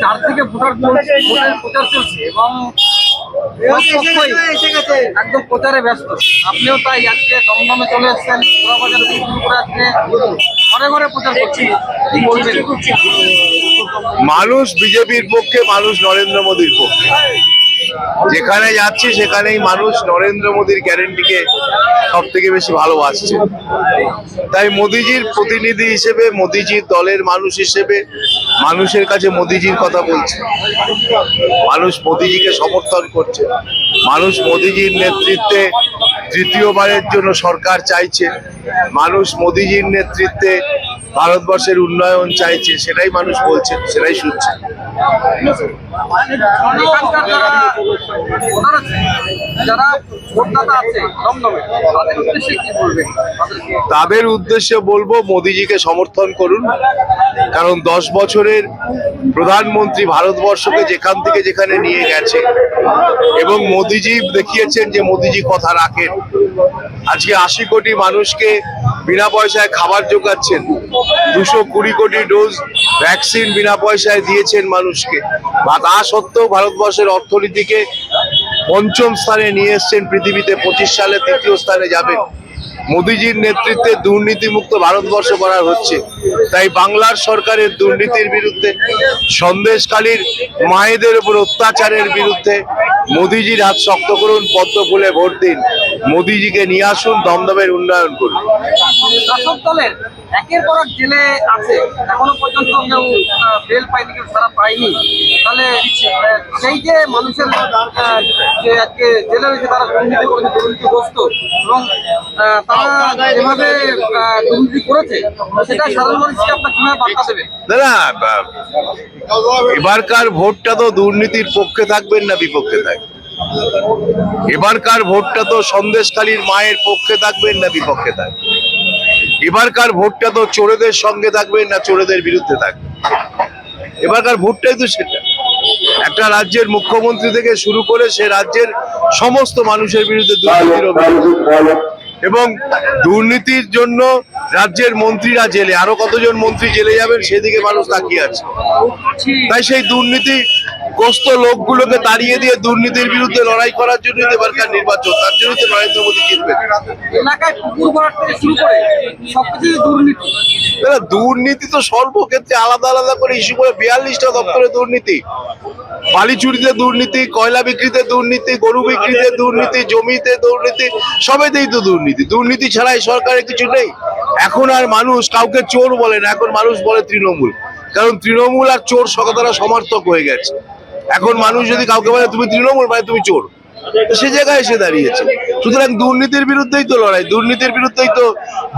চারদিকে ভোটার চলছে ভোটের প্রচার চলছে এবং একদম প্রচারে ব্যস্ত। আপনিও তাই আজকে দমদমে চলে এসছেন বাজারে থেকে শুরু করে ঘরে ঘরে প্রচার করছেন কি বলছেন মানুষ বিজেপির পক্ষে, মানুষ নরেন্দ্র মোদীর পক্ষে। যেখানে যাচ্ছি, সেখানেই মানুষ নরেন্দ্র মোদীর গ্যারেন্টিকে সব থেকে বেশি ভালোবাসছে। তাই মোদিজির প্রতিনিধি হিসেবে, মোদিজির দলের মানুষ হিসেবে মানুষের কাছে মোদিজির কথা বলছে। মানুষ মোদিজিকে সমর্থন করছে। মানুষ মোদিজির নেতৃত্বে তৃতীয়বারের জন্য সরকার চাইছে। মানুষ মোদিজির নেতৃত্বে ভারতবর্ষের উন্নয়ন চাইছে। সেটাই মানুষ বলছে, সেটাই শুনছে। তাদের উদ্দেশ্যে বলব, মোদিজিকে সমর্থন করুন। কারণ দশ বছরের প্রধানমন্ত্রী ভারতবর্ষকে যেখান থেকে যেখানে নিয়ে গেছে। এবং মোদিজি দেখিয়েছেন যে মোদিজি কথা রাখেন। আজকে আশি কোটি মানুষকে বিনা পয়সায় খাবার যোগাচ্ছেন। দুশো কুড়ি কোটি ডোজ ভ্যাকসিন বিনা পয়সায় দিয়েছেন মানুষকে। বা তা সত্ত্বেও ভারতবর্ষের অর্থনীতিকে পঞ্চম স্থানে নিয়ে এসছেন পৃথিবীতে, পঁচিশ সালে তৃতীয় স্থানে যাবেন মোদিজির নেতৃত্বে দুর্নীতিমুক্ত ভারতবর্ষ করা হচ্ছে। তাই বাংলার সরকারের দুর্নীতির বিরুদ্ধে, সন্দেশকালীর মায়েদের উপর অত্যাচারের বিরুদ্ধে মোদিজির হাত শক্ত করুন, পদ্ম ফুলে ভোট দিন। মোদিজিকে নিয়ে আসুন দমদমের উন্নয়ন করুন। শাসক দলের একের পর এক জেলে আছে। এখনও পর্যন্ত কেউ বেল পায়নি কেউ ছাড়া পায়নি। তাহলে সেই যে মানুষের যে আজকে জেলে রয়েছে তারা দুর্নীতি করেছে দুর্নীতিগ্রস্ত এবং তারা যেভাবে দুর্নীতি করেছে সেটা সাধারণ মানুষকে আপনার কীভাবে বার্তা দেবে না না এবারকার ভোটটা তো দুর্নীতির পক্ষে থাকবেন না বিপক্ষে থাকবেন। এবারকার ভোটটা তো সন্দেশখালীর মায়ের পক্ষে থাকবেন না বিপক্ষে থাকবেন? এবারকার ভোটটা তো চোরেদের সঙ্গে থাকবেন না চোরেদের বিরুদ্ধে থাকবেন? এবারকার ভোটটাই তো সেটা। একটা রাজ্যের মুখ্যমন্ত্রী থেকে শুরু করে সে রাজ্যের সমস্ত মানুষের বিরুদ্ধে এবং দুর্নীতির জন্য রাজ্যের মন্ত্রীরা জেলে, আরও কতজন মন্ত্রী জেলে যাবেন সেদিকে মানুষ তাকিয়ে আছে। তাই সেই দুর্নীতি গ্রস্ত লোকগুলোকে তাড়িয়ে দিয়ে দুর্নীতির বিরুদ্ধে লড়াই করার জন্য এবারকার নির্বাচন তার জন্য তো নরেন্দ্র মোদী জিতবেন এলাকায় পুকুর ভরাট থেকে শুরু করে সবকিছু দুর্নীতি। তো সর্বক্ষেত্রে আলাদা আলাদা করে ইস্যু করে বিয়াল্লিশটা দপ্তরে দুর্নীতি। বালি চুরিতে দুর্নীতি কয়লা বিক্রিতে দুর্নীতি গরু বিক্রিতে দুর্নীতি জমিতে দুর্নীতি সবেতেই তো দুর্নীতি। দুর্নীতি ছাড়াই সরকারের কিছু নেই। এখন আর মানুষ কাউকে চোর বলে না এখন মানুষ বলে তৃণমূল। কারণ তৃণমূল আর চোর সকতারা সমর্থক হয়ে গেছে। এখন মানুষ যদি কাউকে বলে, তুমি তৃণমূল মানে তুমি চোর, সে জায়গায় এসে দাঁড়িয়েছে। সুতরাং দুর্নীতির বিরুদ্ধেই তো লড়াই, দুর্নীতির বিরুদ্ধেই তো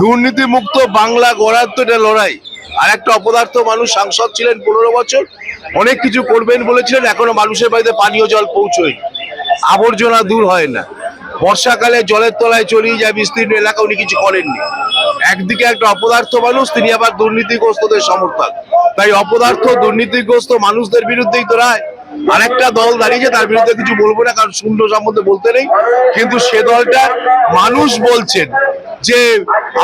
দুর্নীতি মুক্ত বাংলা গড়ার তো এটা লড়াই। আর একটা অপদার্থ মানুষ সাংসদ ছিলেন পনেরো বছর, অনেক কিছু করবেন বলেছিলেন, এখনও মানুষের বাড়িতে পানীয় জল পৌঁছয় আবর্জনা দূর হয় না। বর্ষাকালে জলের তলায় চলিয়ে যায় বিস্তীর্ণ এলাকা, উনি কিছু করেননি। একদিকে একটা অপদার্থ মানুষ, তিনি আবার দুর্নীতিগ্রস্তদের সমর্থক। তাই অপদার্থ, দুর্নীতিগ্রস্ত মানুষদের বিরুদ্ধেই তো রায়। আরেকটা দল দাঁড়িয়েছে তার বিরুদ্ধে কিছু বলব না কারণ শূন্য সম্বন্ধে বলতে নেই। কিন্তু সে দলটা মানুষ বলছেন যে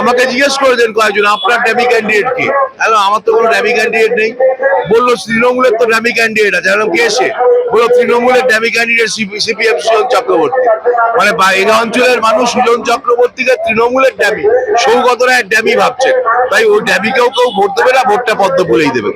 আমাকে জিজ্ঞেস করেছেন কয়েকজন আপনার ড্যামি ক্যান্ডিডেট কি? হ্যালো আমার তো কোনো ড্যামি ক্যান্ডিডেট নেই। বলল তৃণমূলের তো ড্যামি ক্যান্ডিডেট আছে। বললাম, কে এসে বলল তৃণমূলের dummy candidate CPM Sujan Chakraborty. মানে এই অঞ্চলের মানুষ সুজন চক্রবর্তীকে তৃণমূলের ড্যামি। সৌগত রায়ের ড্যামি ভাবছেন। তাই ওই ড্যামিকেও কেউ ভোট দেবে না ভোটটা পদ্ম ফুলেই দেবে।